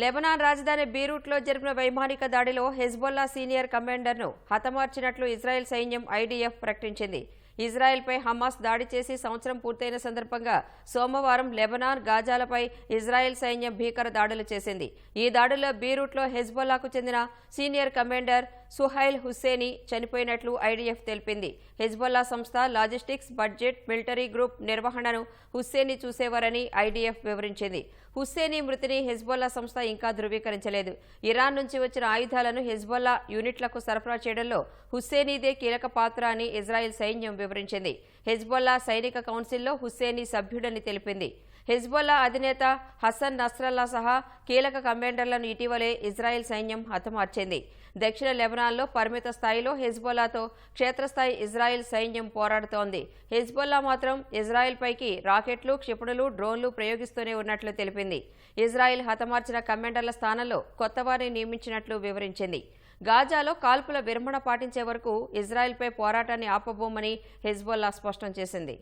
Lebanon రాజధాని బీరూట్లో జరిపిన వైమానిక దాడిలో హెజ్బొల్లా సీనియర్ కమాండర్ను హతమార్చినట్లు ఇజ్రాయెల్ సైన్యం ఐడీఎఫ్ ప్రకటించింది. ఇజ్రాయెల్పై హమాస్ దాడి చేసి సంవత్సరం పూర్తయిన సందర్భంగా సోమవారం లెబనాన్ గాజాలపై ఇజ్రాయెల్ సైన్యం భీకర దాడులు చేసింది. ఈ దాడిలో బీరూట్లో హెజ్బొల్లాకు చెందిన సీనియర్ కమాండర్ సుహైల్ హుస్సేని చనిపోయినట్లు ఐడీఎఫ్ తెలిపింది. హెజ్బొల్లా సంస్థ లాజిస్టిక్స్ బడ్జెట్ మిలిటరీ గ్రూప్ నిర్వహణను హుస్సేని చూసేవారని ఐడీఎఫ్ వివరించింది. హుస్సేని మృతిని హెజ్బొల్లా సంస్థ ఇంకా ధృవీకరించలేదు. ఇరాన్ నుంచి వచ్చిన ఆయుధాలను హెజ్బొల్లా యూనిట్లకు సరఫరా చేయడంలో హుస్సేనీదే కీలక పాత్ర అని ఇజ్రాయెల్ సైన్యం వివరించింది. హెజ్బొల్లా సైనిక కౌన్సిల్లో హుస్సేని సభ్యుడని తెలిపింది. హెజ్బొల్లా అధినేత హసన్ నస్రల్లా సహా కీలక కమాండర్లను ఇటీవలే ఇజ్రాయెల్ సైన్యం హతమార్చింది. దక్షిణ లెబనాన్లో పరిమిత స్థాయిలో హెజ్బొల్లాతో క్షేత్రస్థాయి ఇజ్రాయెల్ సైన్యం పోరాడుతోంది. హెజ్బొల్లా మాత్రం ఇజ్రాయెల్ పైకి రాకెట్లు క్షిపణులు డ్రోన్లు ప్రయోగిస్తూనే ఉన్నట్లు తెలిపింది. ఇజ్రాయెల్ హతమార్చిన కమాండర్ల స్థానంలో కొత్తవారిని నియమించినట్లు వివరించింది. గాజాలో కాల్పుల విరమణ పాటించే వరకు ఇజ్రాయెల్పై పోరాటాన్ని ఆపబోమని హెజ్బొల్లా స్పష్టం చేసింది.